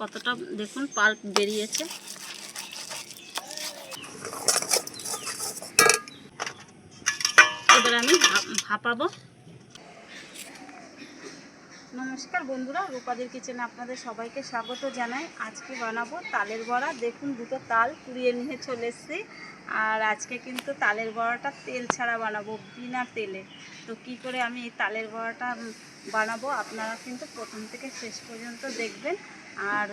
কতটা দেখুন পাল্প বেরিয়েছে। এবার আমি ভাপাবো নমস্কার বন্ধুরা, রূপাদের কিচেনে আপনাদের সবাইকে স্বাগত জানাই। আজকে বানাবো তালের বড়া। দেখুন দুটো তাল কুড়িয়ে নিয়ে চলে এসেছি। আর আজকে কিন্তু তালের বড়াটা তেল ছাড়া বানাবো, বিনা তেলে। তো কি করে আমি এই তালের বড়াটা বানাবো আপনারা কিন্তু প্রথম থেকে শেষ পর্যন্ত দেখবেন। আর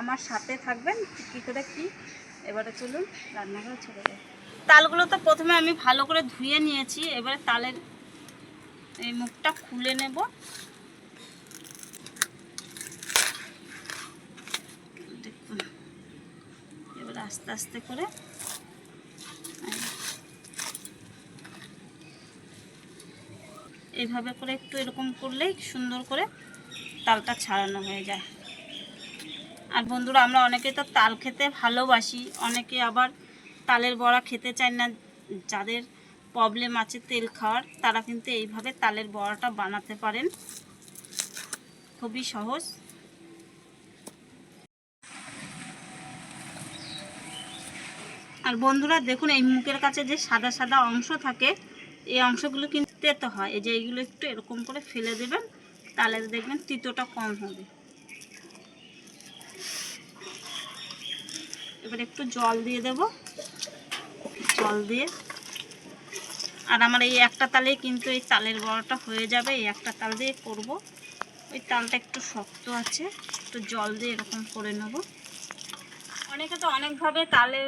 আমার সাথে থাকবেন কী করে কি? এবারে চলুন রান্নাঘরে চলে যাই। তালগুলো তো প্রথমে আমি ভালো করে ধুয়ে নিয়েছি, এবারে তালের এই মুখটা খুলে নেব। দেখুন, এবার আস্তে আস্তে করে এইভাবে করে একটু এরকম করলেই সুন্দর করে তালটা ছাড়ানো হয়ে যায়। আর বন্ধুরা, আমরা অনেকে তো তাল খেতে ভালোবাসি, অনেকে আবার তালের বড়া খেতে চায় না। যাদের প্রবলেম আছে তেল খাওয়ার, তারা কিন্তু এইভাবে তালের বড়াটা বানাতে পারেন। খুবই সহজ। আর বন্ধুরা, দেখুন এই মুখের কাছে যে সাদা সাদা অংশ থাকে, এই অংশগুলো কিন্তু তেতো হয়। এই যে এইগুলো একটু এরকম করে ফেলে দেবেন, তাহলে দেখবেন তিতোটা কম হবে। এবার একটু জল দিয়ে দেব। জল দিয়ে। আর আমার এই একটা তালেই কিন্তু এই তালের বড়াটা হয়ে যাবে। এই একটা তাল দিয়ে করব। ওই তালটা একটু শক্ত আছে, একটু জল দিয়ে এরকম করে নেব। অনেকে তো অনেকভাবে তালে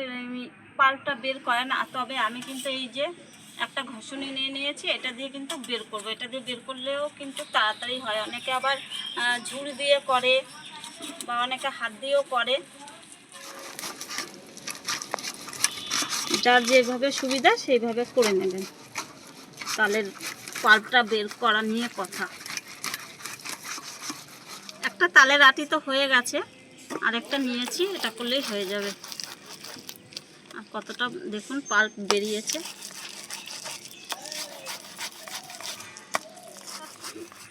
পালটা বের করে না, তবে আমি কিন্তু এই যে একটা ঘষণি নিয়ে নিয়েছি, এটা দিয়ে কিন্তু বের করব। এটা দিয়ে বের করলেও কিন্তু তাড়াতাড়ি হয়। অনেকে আবার ঝুড়ি দিয়ে করে বা অনেকে হাত দিয়েও করে। যার যেভাবে সুবিধা সেইভাবে করে নেবেন। তালের পাল্পটা বের করা নিয়ে কথা। একটা তালের আটি তো হয়ে গেছে আর একটা নিয়েছি, এটা করলেই হয়ে যাবে। আর কতটা, দেখুন, পাল্প বেরিয়েছে।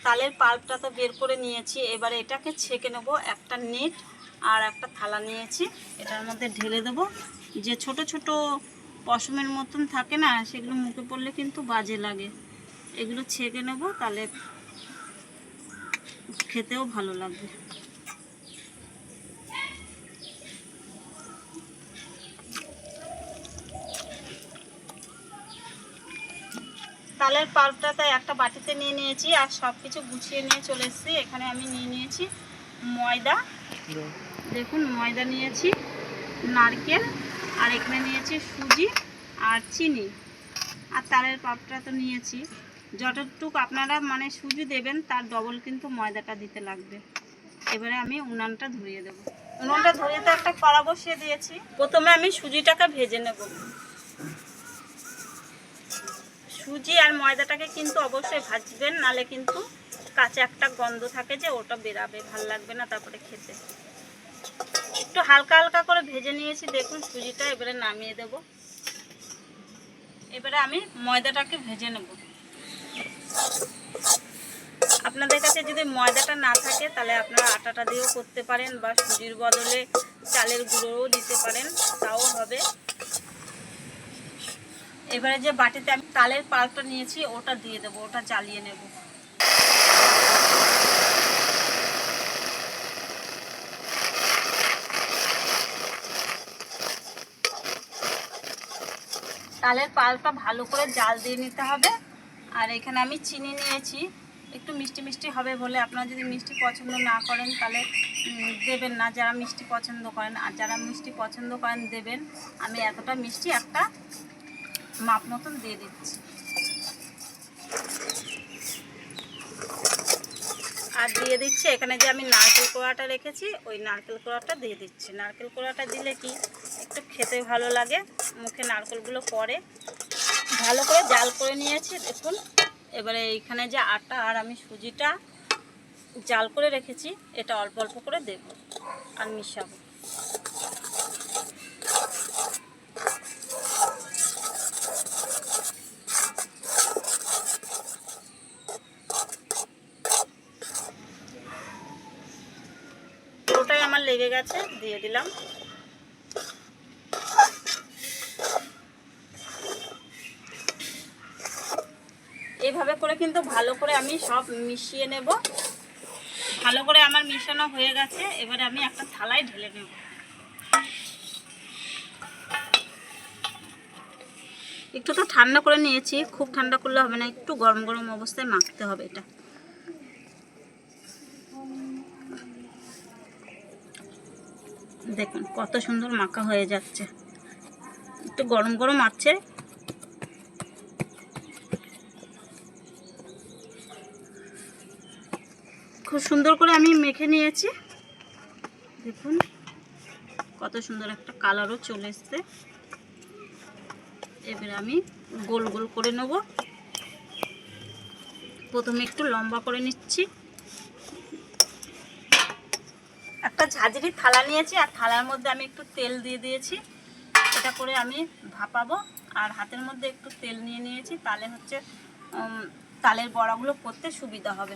তালের পাল্পটা তো বের করে নিয়েছি, এবারে এটাকে ছেঁকে নেব। একটা নেট আর একটা থালা নিয়েছি, এটার মধ্যে ঢেলে দেব। যে ছোট ছোট পশমের মতন থাকে না, সেগুলো মুখে পড়লে কিন্তু বাজে লাগে। এগুলো ছেঁকে নেব, তাহলে খেতেও ভালো লাগবে। তালের পাল্পটাতে একটা বাটিতে নিয়ে নিয়েছি আর সব কিছু গুছিয়ে নিয়ে চলে এসেছি। এখানে আমি নিয়ে নিয়েছি ময়দা। দেখুন, ময়দা নিয়েছি, নারকেল, আর এখানে নিয়েছি সুজি আর চিনি। আর তালের পাপটা তো নিয়েছি। যতটুকু আপনারা মানে সুজি দেবেন, তার ডবল কিন্তু ময়দাটা দিতে লাগবে। এবারে আমি উনানটা ধরিয়ে দেবো। উনানটা ধরিয়ে তো একটা কড়া বসিয়ে দিয়েছি। প্রথমে আমি সুজিটাকে ভেজে নেব। সুজি আর ময়দাটাকে কিন্তু অবশ্যই ভাজবেন, নালে কিন্তু কাঁচা একটা গন্ধ থাকে যে ওটা বেরাবে, ভালো লাগবে না তারপরে খেতে। একটু হালকা হালকা করে ভেজে নিয়েছি, দেখুন সুজিটা এবারে নামিয়ে দেব। এবারে আমি ময়দাটাকে ভেজে নেব। আপনাদের কাছে যদি ময়দাটা না থাকে, তাহলে আপনারা আটাটা দিয়েও করতে পারেন বা সুজির বদলে চালের গুঁড়োও দিতে পারেন, তাও হবে। এবারে যে বাটিতে আমি তালের পাল্পটা নিয়েছি, ওটা দিয়ে দেবো, ওটা জ্বালিয়ে নেব। তালের পাল্পটা ভালো করে জাল দিয়ে নিতে হবে। আর এখানে আমি চিনি নিয়েছি। একটু মিষ্টি মিষ্টি হবে বলে আপনারা যদি মিষ্টি পছন্দ না করেন, তাহলে দেবেন না। যারা মিষ্টি পছন্দ করেন, আর যারা মিষ্টি পছন্দ করেন, দেবেন। আমি এতটা মিষ্টি একটা মাপ মতন দিয়ে দিচ্ছি। আর দিয়ে দিচ্ছি, এখানে যে আমি নারকেল কোড়াটা রেখেছি, ওই নারকেল কোড়াটা দিয়ে দিচ্ছি। নারকেল কোড়াটা দিলে কি, একটু খেতে ভালো লাগে, মুখে নারকেলগুলো পড়ে। ভালো করে জাল করে নিয়েছি, দেখুন। এবারে এইখানে যে আটা আর আমি সুজিটা জাল করে রেখেছি, এটা অল্প অল্প করে দেব আর মিশাবো লেগে গেছে দিয়ে দিলাম। এইভাবে করে কিন্তু ভালো করে আমি সব মিশিয়ে নেব। ভালো করে আমার মিশানো হয়ে গেছে, এবারে আমি একটা থালায় ঢেলে নেব। একটু তো ঠান্ডা করে নিয়েছি, খুব ঠান্ডা করলে হবে না, একটু গরম গরম অবস্থায় মাখতে হবে এটা। দেখুন, কত সুন্দর মাখা হয়ে যাচ্ছে। একটু গরম গরম আছে। খুব সুন্দর করে আমি মেখে নিয়েছি। দেখুন, কত সুন্দর একটা কালারও চলে এসছে। এবারে আমি গোল গোল করে নেব। প্রথমে একটু লম্বা করে নিচ্ছি। একটা ঝাঁঝরি থালা নিয়েছি, আর থালার মধ্যে আমি একটু তেল দিয়ে দিয়েছি। এটা করে আমি ভাপাবো, আর হাতের মধ্যে একটু তেল নিয়ে নিয়েছি, তাহলে হচ্ছে তালের বড়াগুলো করতে সুবিধা হবে।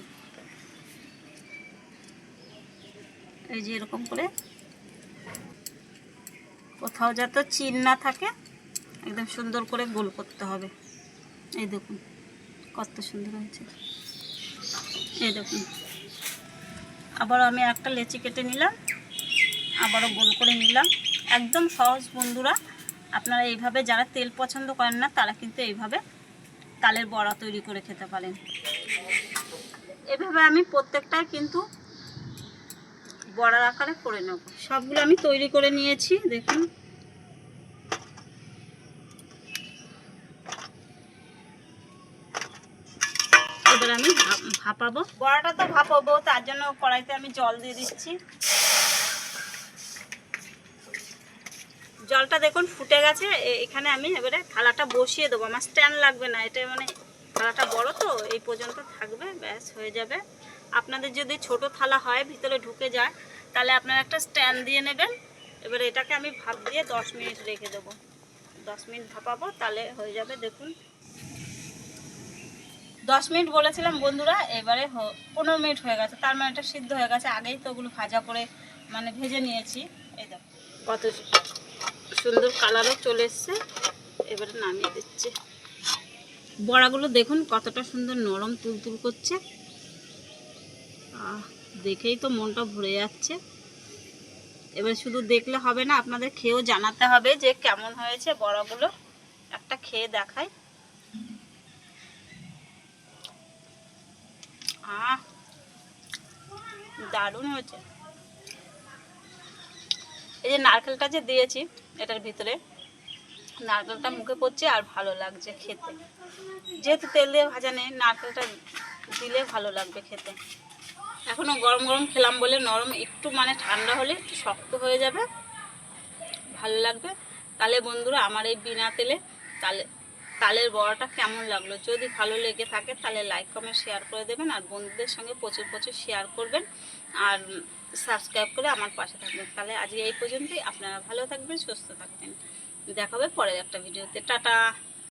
এই যে এরকম করে। কোথাও যাতে চিন না থাকে, একদম সুন্দর করে গোল করতে হবে। এই দেখুন, কত সুন্দর হয়েছে। এই দেখুন। আবার আমি একটা লেচি কেটে নিলাম, আবারও গোল করে নিলাম। একদম সহজ বন্ধুরা, আপনারা এইভাবে যারা তেল পছন্দ করেন না, তারা কিন্তু এইভাবে তালের বড়া তৈরি করে খেতে পারেন। এভাবে আমি প্রত্যেকটাই কিন্তু বড়ার আকারে করে নেব। সবগুলো আমি তৈরি করে নিয়েছি, দেখুন। ভাপাবো? বড়াটা তো ভাপাবো, তার জন্য কড়াইতে আমি জল দিয়ে দিচ্ছি। জলটা দেখুন ফুটে গেছে এখানে আমি এবারে থালাটা বসিয়ে দেবো। আমার স্ট্যান্ড লাগবে না, এটা মানে থালাটা বড় তো, এই পর্যন্ত থাকবে, ব্যাস, হয়ে যাবে। আপনাদের যদি ছোট থালা হয়, ভিতরে ঢুকে যায়, তাহলে আপনারা একটা স্ট্যান্ড দিয়ে নেবেন। এবারে এটাকে আমি ভাপ দিয়ে দশ মিনিট রেখে দেবো। দশ মিনিট ভাপাবো, তাহলে হয়ে যাবে, দেখুন। দশ মিনিট বলেছিলাম, বন্ধুরা, এবারে পনেরো মিনিট হয়ে গেছে, তার মানে এটা সিদ্ধ হয়ে গেছে, আগেই তো ওগুলো ভাজা করে মানে ভেজে নিয়েছি। এই দেখো। কত সুন্দর কালারও চলে এসছে। এবারে নামিয়ে দিচ্ছে। বড়াগুলো দেখুন, কতটা সুন্দর নরম তুলতুল করছে। দেখেই তো মনটা ভরে যাচ্ছে। এবার শুধু দেখলে হবে না, আপনাদের খেয়েও জানাতে হবে যে কেমন হয়েছে বড়াগুলো। একটা খেয়ে দেখাই। আহ, দারুণ হয়েছে। এই যে নারকেলটা যে দিয়েছি, এটার ভিতরে নারকেলটা মুখে পড়ছে আর ভালো লাগছে খেতে। যেহেতু তেল দিয়ে ভাজা নেই, নারকেলটা দিলে ভালো লাগবে খেতে। এখনও গরম গরম খেলাম বলে নরম, একটু মানে ঠান্ডা হলে শক্ত হয়ে যাবে, ভালো লাগবে। তাহলে বন্ধুরা, আমার এই বিনা তেলে তালে তালের বড়াটা কেমন লাগল? যদি ভালো লেগে থাকে তাহলে লাইক কমেন্ট শেয়ার করে দেবেন আর বন্ধুদের সঙ্গে প্রচুর প্রচুর শেয়ার করবেন আর সাবস্ক্রাইব করে আমার পাশে থাকবেন। তাহলে আজকে এই পর্যন্তই। আপনারা ভালো থাকবেন, সুস্থ থাকবেন। দেখাবে পরের একটা ভিডিওতে টাটা!